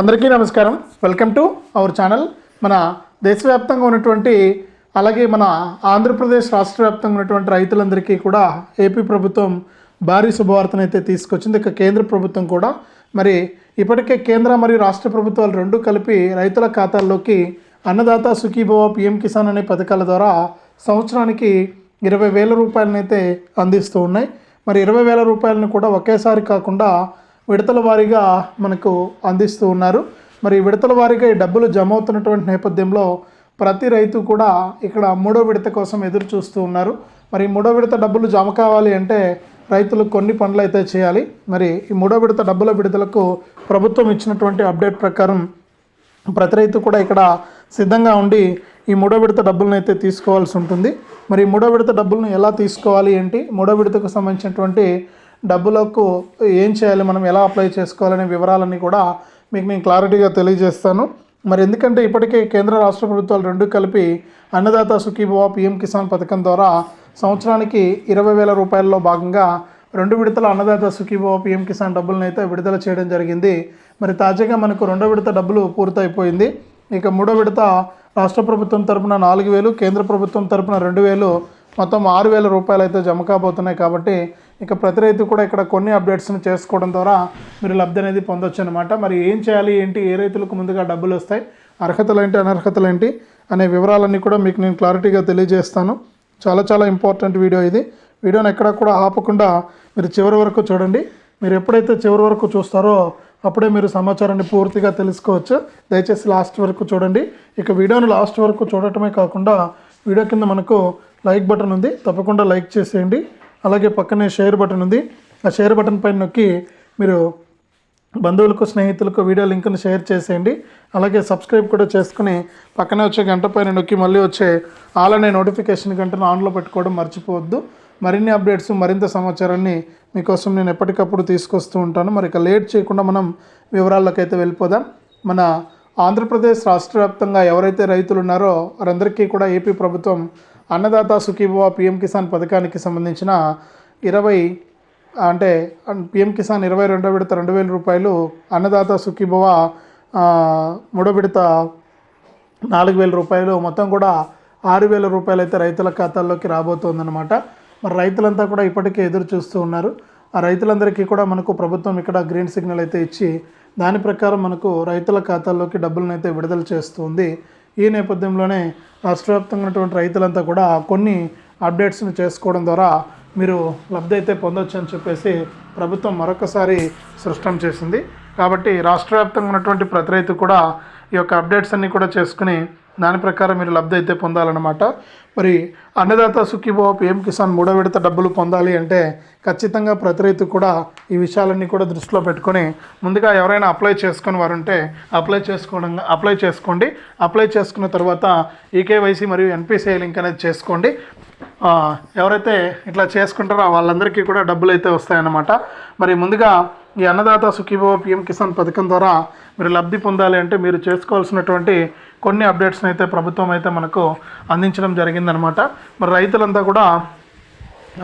అందరికీ నమస్కారం. Welcome to our channel మన దేశవ్యాప్తంగా ఉన్నటువంటి అలాగే మన ఆంధ్రప్రదేశ్ రాష్ట్ర వ్యాప్తంగా ఉన్నటువంటి రైతులందరికీ కూడా ఏపీ ప్రభుత్వం భారీ శుభవార్తను అయితే తీసుకొచ్చింది. ఇక కేంద్ర ప్రభుత్వం కూడా మరి ఇప్పటికే కేంద్ర మరియు రాష్ట్ర ప్రభుత్వాలు రెండు కలిపి రైతుల ఖాతాల్లోకి అన్నదాత సుఖీభవ పిఎం కిసాన్ అనే పథకాల ద్వారా సంవత్సరానికి ఇరవై వేల రూపాయలనైతే అందిస్తూ ఉన్నాయి. మరి ఇరవై వేల రూపాయలను కూడా ఒకేసారి కాకుండా విడతల వారీగా మనకు అందిస్తూ ఉన్నారు. మరి విడతల వారీగా ఈ డబ్బులు జమ అవుతున్నటువంటి నేపథ్యంలో ప్రతి రైతు కూడా ఇక్కడ మూడో విడత కోసం ఎదురు చూస్తూ ఉన్నారు. మరి మూడో విడత డబ్బులు జమ కావాలి అంటే రైతులు కొన్ని పనులు అయితే చేయాలి. మరి ఈ మూడో విడత డబ్బుల విడుదలకు ప్రభుత్వం ఇచ్చినటువంటి అప్డేట్ ప్రకారం ప్రతి రైతు కూడా ఇక్కడ సిద్ధంగా ఉండి ఈ మూడో విడత డబ్బులను అయితే తీసుకోవాల్సి ఉంటుంది. మరి మూడో విడత డబ్బులను ఎలా తీసుకోవాలి ఏంటి? మూడో విడతకు సంబంధించినటువంటి డబ్బులకు ఏం చేయాలి మనం ఎలా అప్లై చేసుకోవాలనే వివరాలన్నీ కూడా మీకు నేను క్లారిటీగా తెలియజేస్తాను. మరి ఎందుకంటే ఇప్పటికే కేంద్ర రాష్ట్ర ప్రభుత్వాలు రెండు కలిపి అన్నదాత సుఖీభవ పిఎం కిసాన్ పథకం ద్వారా సంవత్సరానికి ఇరవై వేల రూపాయల్లో భాగంగా రెండు విడతల అన్నదాత సుఖీభవ పిఎం కిసాన్ డబ్బులను అయితే విడుదల చేయడం జరిగింది. మరి తాజాగా మనకు రెండో విడత డబ్బులు పూర్తయిపోయింది. ఇక మూడో విడత రాష్ట్ర ప్రభుత్వం తరపున నాలుగు వేలు కేంద్ర ప్రభుత్వం తరపున రెండు వేలు మొత్తం ఆరు వేల రూపాయలు అయితే జమ కాబోతున్నాయి కాబట్టి ఇక ప్రతి రైతు కూడా ఇక్కడ కొన్ని అప్డేట్స్ని చేసుకోవడం ద్వారా మీరు లబ్ధి అనేది పొందొచ్చు అనమాట మరి ఏం చేయాలి ఏంటి ఏ రైతులకు ముందుగా డబ్బులు వస్తాయి అర్హతలు ఏంటి అనర్హతలు ఏంటి అనే వివరాలన్నీ కూడా మీకు నేను క్లారిటీగా తెలియజేస్తాను. చాలా చాలా ఇంపార్టెంట్ వీడియో ఇది. వీడియోని ఎక్కడ కూడా ఆపకుండా మీరు చివరి వరకు చూడండి. మీరు ఎప్పుడైతే చివరి వరకు చూస్తారో అప్పుడే మీరు సమాచారాన్ని పూర్తిగా తెలుసుకోవచ్చు. దయచేసి లాస్ట్ వరకు చూడండి. ఇక వీడియోని లాస్ట్ వరకు చూడటమే కాకుండా వీడియో కింద మనకు లైక్ బటన్ ఉంది. తప్పకుండా లైక్ చేసేయండి. అలాగే పక్కనే షేర్ బటన్ ఉంది. ఆ షేర్ బటన్ పైన నొక్కి మీరు బంధువులకు స్నేహితులకు వీడియో లింక్ను షేర్ చేసేయండి. అలాగే సబ్స్క్రైబ్ కూడా చేసుకుని పక్కనే వచ్చే గంట పైన నొక్కి మళ్ళీ వచ్చే ఆల్ అనే నోటిఫికేషన్ గంటను ఆన్లో పెట్టుకోవడం మర్చిపోవద్దు. మరిన్ని అప్డేట్స్ మరింత సమాచారాన్ని మీకోసం నేను ఎప్పటికప్పుడు తీసుకొస్తూ ఉంటాను. మరి ఇక లేట్ చేయకుండా మనం వివరాల్లోకి అయితే వెళ్ళిపోదాం. మన ఆంధ్రప్రదేశ్ రాష్ట్ర వ్యాప్తంగా ఎవరైతే రైతులు ఉన్నారో వారందరికీ కూడా ఏపీ ప్రభుత్వం అన్నదాత సుఖీభవ పిఎం కిసాన్ పథకానికి సంబంధించిన ఇరవై అంటే పిఎం కిసాన్ ఇరవై రెండో విడత రెండు వేల రూపాయలు అన్నదాత సుఖీభవ మూడో విడత నాలుగు వేల రూపాయలు మొత్తం కూడా ఆరు వేల రూపాయలు అయితే రైతుల ఖాతాల్లోకి రాబోతోందన్నమాట. మరి రైతులంతా కూడా ఇప్పటికే ఎదురు చూస్తూ ఉన్నారు. ఆ రైతులందరికీ కూడా మనకు ప్రభుత్వం ఇక్కడ గ్రీన్ సిగ్నల్ అయితే ఇచ్చి దాని ప్రకారం మనకు రైతుల ఖాతాల్లోకి డబ్బులను అయితే విడుదల చేస్తుంది. ఈ నేపథ్యంలోనే రాష్ట్రవ్యాప్తంగా ఉన్నటువంటి రైతులంతా కూడా కొన్ని అప్డేట్స్ని చేసుకోవడం ద్వారా మీరు లబ్ధి అయితే పొందొచ్చు అని చెప్పేసి ప్రభుత్వం మరొకసారి సృష్టం చేసింది. కాబట్టి రాష్ట్రవ్యాప్తంగా ఉన్నటువంటి ప్రతి రైతు కూడా ఈ యొక్క అప్డేట్స్ అన్నీ కూడా చేసుకుని దాని ప్రకారం మీరు లబ్ధి అయితే పొందాలన్నమాట. మరి అన్నదాత సుఖీభవ పిఎం కిసాన్ మూడో విడత డబ్బులు పొందాలి అంటే ఖచ్చితంగా ప్రతి రైతు కూడా ఈ విషయాలన్నీ కూడా దృష్టిలో పెట్టుకొని ముందుగా ఎవరైనా అప్లై చేసుకుని వారు ఉంటే అప్లై చేసుకోవడం అప్లై చేసుకోండి. అప్లై చేసుకున్న తర్వాత ఈకేవైసీ మరియు ఎన్పిసిఐ లింక్ అనేది చేసుకోండి. ఎవరైతే ఇట్లా చేసుకుంటారో వాళ్ళందరికీ కూడా డబ్బులు అయితే వస్తాయన్నమాట. మరి ముందుగా ఈ అన్నదాత సుఖీభవ పిఎం కిసాన్ పథకం ద్వారా మీరు లబ్ధి పొందాలి అంటే మీరు చేసుకోవాల్సినటువంటి కొన్ని అప్డేట్స్ని అయితే ప్రభుత్వం అయితే మనకు అందించడం జరిగిందనమాట మరి రైతులంతా కూడా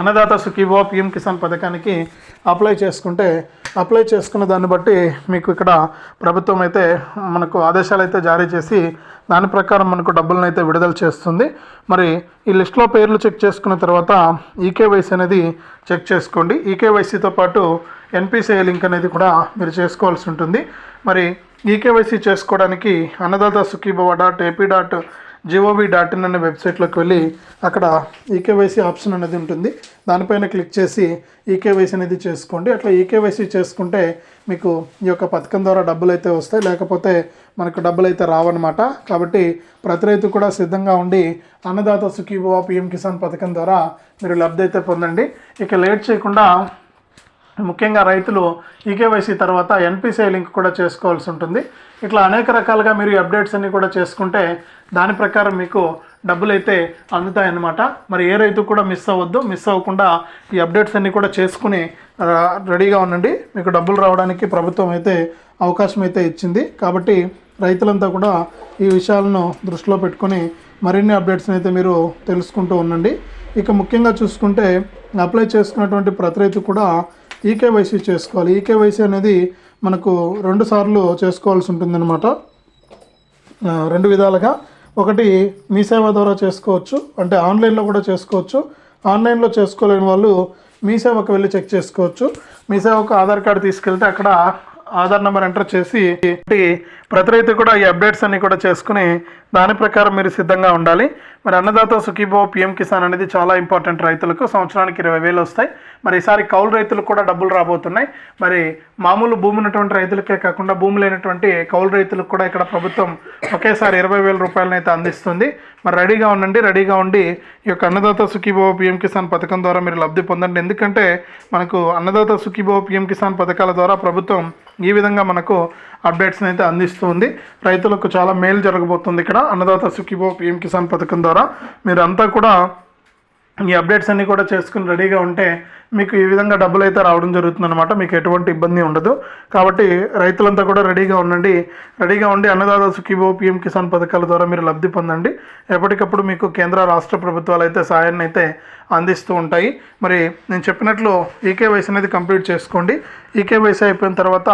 అన్నదాత సుఖీభో పిఎం కిసాన్ పథకానికి అప్లై చేసుకుంటే అప్లై చేసుకున్న దాన్ని బట్టి మీకు ఇక్కడ ప్రభుత్వం అయితే మనకు ఆదేశాలు అయితే జారీ చేసి దాని ప్రకారం మనకు డబ్బులను అయితే విడుదల చేస్తుంది. మరి ఈ లిస్ట్లో పేర్లు చెక్ చేసుకున్న తర్వాత ఈకేవైసీ అనేది చెక్ చేసుకోండి. ఈకేవైసీతో పాటు ఎన్పిసిఐ లింక్ అనేది కూడా మీరు చేసుకోవాల్సి ఉంటుంది. మరి ఈకేవైసీ చేసుకోవడానికి Annadata Sukhibhava dot AP dot GOV dot in అనే వెబ్సైట్లోకి వెళ్ళి అక్కడ ఈకేవైసీ ఆప్షన్ అనేది ఉంటుంది. దానిపైన క్లిక్ చేసి ఈకేవైసీ అనేది చేసుకోండి. అట్లా ఈకేవైసీ చేసుకుంటే మీకు ఈ యొక్క పథకం ద్వారా డబ్బులు అయితే వస్తాయి. లేకపోతే మనకు డబ్బులు అయితే రావన్నమాట. కాబట్టి ప్రతి రైతు కూడా సిద్ధంగా ఉండి అన్నదాత సుఖీభవ పిఎం కిసాన్ పథకం ద్వారా మీరు లబ్ధి అయితే పొందండి. ఇక లేట్ చేయకుండా ముఖ్యంగా రైతులు ఈకేవైసీ తర్వాత ఎన్పిసిఐ లింక్ కూడా చేసుకోవాల్సి ఉంటుంది. ఇట్లా అనేక రకాలుగా మీరు ఈ అప్డేట్స్ అన్నీ కూడా చేసుకుంటే దాని ప్రకారం మీకు డబ్బులు అయితే అందుతాయన్నమాట. మరి ఏ రైతు కూడా మిస్ అవ్వద్దు. మిస్ అవ్వకుండా ఈ అప్డేట్స్ అన్నీ కూడా చేసుకుని రెడీగా ఉండండి. మీకు డబ్బులు రావడానికి ప్రభుత్వం అయితే అవకాశం అయితే ఇచ్చింది. కాబట్టి రైతులంతా కూడా ఈ విషయాలను దృష్టిలో పెట్టుకొని మరిన్ని అప్డేట్స్ని అయితే మీరు తెలుసుకుంటూ ఉండండి. ఇక ముఖ్యంగా చూసుకుంటే అప్లై చేసుకున్నటువంటి ప్రతి రైతు కూడా ఈకేవైసీ చేసుకోవాలి. ఈకేవైసీ అనేది మనకు రెండు సార్లు చేసుకోవాల్సి ఉంటుందన్నమాట. రెండు విధాలుగా. ఒకటి మీ సేవ ద్వారా చేసుకోవచ్చు. అంటే ఆన్లైన్లో కూడా చేసుకోవచ్చు. ఆన్లైన్లో చేసుకోలేని వాళ్ళు మీ సేవకు వెళ్ళి చెక్ చేసుకోవచ్చు. మీ సేవకు ఆధార్ కార్డు తీసుకెళ్తే అక్కడ ఆధార్ నెంబర్ ఎంటర్ చేసి ప్రతి రైతు కూడా ఈ అప్డేట్స్ అన్నీ కూడా చేసుకుని దాని ప్రకారం మీరు సిద్ధంగా ఉండాలి. మరి అన్నదాత సుఖీభో పిఎం కిసాన్ అనేది చాలా ఇంపార్టెంట్ రైతులకు సంవత్సరానికి ఇరవై వేలు వస్తాయి. మరి ఈసారి కౌలు రైతులకు కూడా డబ్బులు రాబోతున్నాయి. మరి మామూలు భూమి ఉన్నటువంటి రైతులకే కాకుండా భూమి లేనటువంటి కౌలు రైతులకు కూడా ఇక్కడ ప్రభుత్వం ఒకేసారి ఇరవై వేల రూపాయలను అయితే అందిస్తుంది. మరి రెడీగా ఉండండి రెడీగా ఉండి ఈ యొక్క అన్నదాత సుఖీభో పిఎం కిసాన్ పథకం ద్వారా మీరు లబ్ధి పొందండి. ఎందుకంటే మనకు అన్నదాత సుఖీభో పిఎం కిసాన్ పథకాల ద్వారా ప్రభుత్వం ఈ విధంగా మనకు అప్డేట్స్ని అయితే అందిస్తుంది. రైతులకు చాలా మేలు జరగబోతుంది ఇక్కడ అన్నదాత సుఖీభో పిఎం కిసాన్ పథకం ద్వారా. ద్వారా మీరంతా కూడా ఈ అప్డేట్స్ అన్నీ కూడా చేసుకుని రెడీగా ఉంటే మీకు ఈ విధంగా డబ్బులు అయితే రావడం జరుగుతుంది అనమాట మీకు ఎటువంటి ఇబ్బంది ఉండదు. కాబట్టి రైతులంతా కూడా రెడీగా ఉండండి. రెడీగా ఉండి అన్నదాత సుఖీభో పిఎం కిసాన్ పథకాల ద్వారా మీరు లబ్ధి పొందండి. ఎప్పటికప్పుడు మీకు కేంద్ర రాష్ట్ర ప్రభుత్వాలు అయితే సాయాన్ని అయితే అందిస్తూ ఉంటాయి. మరి నేను చెప్పినట్లు ఈకేవైసీ అనేది కంప్లీట్ చేసుకోండి. ఈకేవైసీ అయిపోయిన తర్వాత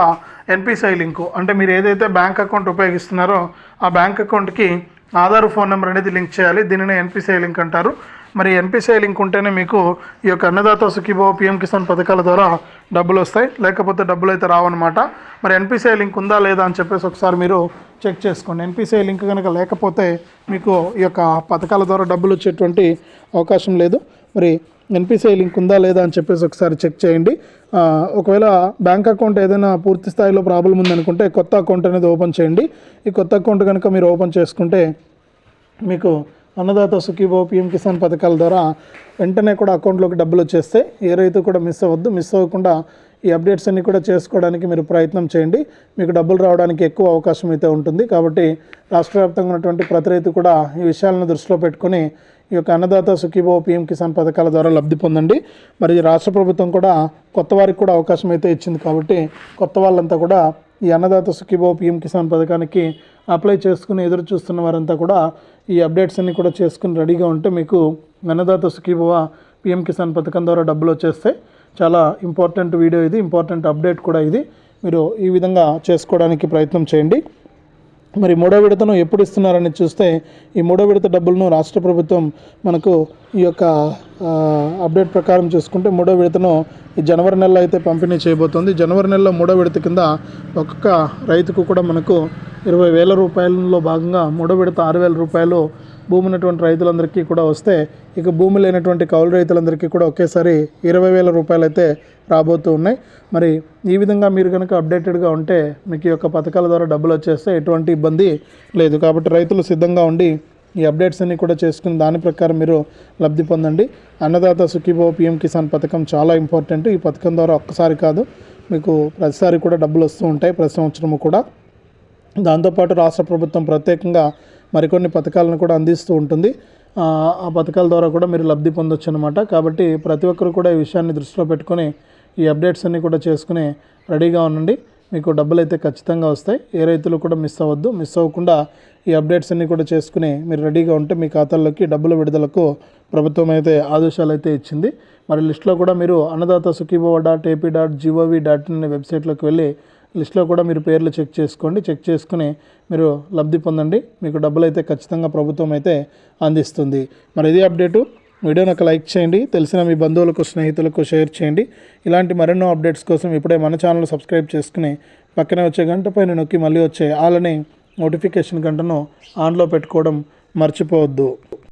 ఎన్పిసిఐ లింకు. అంటే మీరు ఏదైతే బ్యాంక్ అకౌంట్ ఉపయోగిస్తున్నారో ఆ బ్యాంక్ అకౌంట్కి ఆధార్ ఫోన్ నెంబర్ అనేది లింక్ చేయాలి. దీనిని ఎన్పిసిఐ లింక్ అంటారు. మరి ఎన్పిసిఐ లింక్ ఉంటేనే మీకు ఈ యొక్క అన్నదాత సుఖీభో పిఎం కిసాన్ పథకాల ద్వారా డబ్బులు వస్తాయి. లేకపోతే డబ్బులు అయితే రావన్నమాట. మరి ఎన్పిసిఐ లింక్ ఉందా లేదా అని చెప్పేసి ఒకసారి మీరు చెక్ చేసుకోండి. ఎన్పిసిఐ లింక్ కనుక లేకపోతే మీకు ఈ యొక్క పథకాల ద్వారా డబ్బులు వచ్చేటువంటి అవకాశం లేదు. మరి ఎన్పిసిఐ లింక్ ఉందా లేదా అని చెప్పేసి ఒకసారి చెక్ చేయండి. ఒకవేళ బ్యాంక్ అకౌంట్ ఏదైనా పూర్తి స్థాయిలో ప్రాబ్లం ఉందనుకుంటే కొత్త అకౌంట్ అనేది ఓపెన్ చేయండి. ఈ కొత్త అకౌంట్ కనుక మీరు ఓపెన్ చేసుకుంటే మీకు అన్నదాత సుఖీభో పిఎం కిసాన్ పథకాల ద్వారా వెంటనే కూడా అకౌంట్లోకి డబ్బులు వచ్చేస్తాయి. ఏ రైతు కూడా మిస్ అవ్వద్దు. మిస్ అవ్వకుండా ఈ అప్డేట్స్ అన్ని కూడా చేసుకోవడానికి మీరు ప్రయత్నం చేయండి. మీకు డబ్బులు రావడానికి ఎక్కువ అవకాశం అయితే ఉంటుంది. కాబట్టి రాష్ట్ర వ్యాప్తంగా ఉన్నటువంటి ప్రతి రైతు కూడా ఈ విషయాలను దృష్టిలో పెట్టుకొని ఈ యొక్క అన్నదాత సుఖీభో పిఎం కిసాన్ పథకాల ద్వారా లబ్ధి పొందండి. మరి రాష్ట్ర ప్రభుత్వం కూడా కొత్త వారికి కూడా అవకాశం అయితే ఇచ్చింది కాబట్టి కొత్త వాళ్ళంతా కూడా ఈ అన్నదాత సుఖీభో పిఎం కిసాన్ పథకానికి అప్లై చేసుకుని ఎదురు చూస్తున్న వారంతా కూడా ఈ అప్డేట్స్ అన్ని కూడా చేసుకుని రెడీగా ఉంటే మీకు అన్నదాత సుఖీభవ పిఎం కిసాన్ పథకం ద్వారా డబ్బులు వచ్చేస్తాయి. చాలా ఇంపార్టెంట్ వీడియో ఇది ఇంపార్టెంట్ అప్డేట్ కూడా ఇది. మీరు ఈ విధంగా చేసుకోవడానికి ప్రయత్నం చేయండి. మరి మూడో విడతను ఎప్పుడు ఇస్తున్నారని చూస్తే ఈ మూడో విడత డబ్బులను రాష్ట్ర ప్రభుత్వం మనకు ఈ యొక్క అప్డేట్ ప్రకారం చూసుకుంటే మూడో విడతను ఈ జనవరి నెలలో అయితే పంపిణీ చేయబోతోంది. జనవరి నెలలో మూడో విడత కింద ఒక్కొక్క రైతుకు కూడా మనకు ఇరవై వేల రూపాయలలో భాగంగా మూడో విడత ఆరు వేల రూపాయలు భూమి ఉన్నటువంటి రైతులందరికీ కూడా వస్తే ఇక భూమి లేనటువంటి కౌలు రైతులందరికీ కూడా ఒకేసారి ఇరవై వేల రూపాయలు అయితే రాబోతూ ఉన్నాయి. మరి ఈ విధంగా మీరు కనుక అప్డేటెడ్గా ఉంటే మీకు ఈ యొక్క పథకాల ద్వారా డబ్బులు వచ్చేస్తే ఎటువంటి ఇబ్బంది లేదు. కాబట్టి రైతులు సిద్ధంగా ఉండి ఈ అప్డేట్స్ అన్నీ కూడా చేసుకుని దాని ప్రకారం మీరు లబ్ధి పొందండి. అన్నదాత సుఖీభో పిఎం కిసాన్ పథకం చాలా ఇంపార్టెంట్. ఈ పథకం ద్వారా ఒక్కసారి కాదు మీకు ప్రతిసారి కూడా డబ్బులు వస్తూ ఉంటాయి ప్రతి సంవత్సరము కూడా. దాంతోపాటు రాష్ట్ర ప్రభుత్వం ప్రత్యేకంగా మరికొన్ని పథకాలను కూడా అందిస్తూ ఉంటుంది. ఆ పథకాల ద్వారా కూడా మీరు లబ్ధి పొందొచ్చు అనమాట కాబట్టి ప్రతి ఒక్కరు కూడా ఈ విషయాన్ని దృష్టిలో పెట్టుకొని ఈ అప్డేట్స్ అన్నీ కూడా చేసుకుని రెడీగా ఉండండి. మీకు డబ్బులు అయితే ఖచ్చితంగా వస్తాయి. ఏ రైతులు కూడా మిస్ అవ్వద్దు. మిస్ అవ్వకుండా ఈ అప్డేట్స్ అన్నీ కూడా చేసుకుని మీరు రెడీగా ఉంటే మీ ఖాతాల్లోకి డబ్బుల విడుదలకు ప్రభుత్వం అయితే ఆదేశాలు అయితే ఇచ్చింది. మరి లిస్ట్లో కూడా మీరు Annadata Sukhibhava dot AP dot GOV dot in అనే వెబ్సైట్లోకి వెళ్ళి లిస్ట్లో కూడా మీరు పేర్లు చెక్ చేసుకోండి. చెక్ చేసుకుని మీరు లబ్ధి పొందండి. మీకు డబ్బులు అయితే ఖచ్చితంగా ప్రభుత్వం అయితే అందిస్తుంది. మరి ఇది అప్డేటు. వీడియోని ఒక లైక్ చేయండి. తెలిసిన మీ బంధువులకు స్నేహితులకు షేర్ చేయండి. ఇలాంటి మరెన్నో అప్డేట్స్ కోసం ఇప్పుడే మన ఛానల్ సబ్స్క్రైబ్ చేసుకుని పక్కనే వచ్చే గంట పైన నొక్కి మళ్ళీ వచ్చే ఆలని నోటిఫికేషన్ గంటను ఆన్లో పెట్టుకోవడం మర్చిపోవద్దు.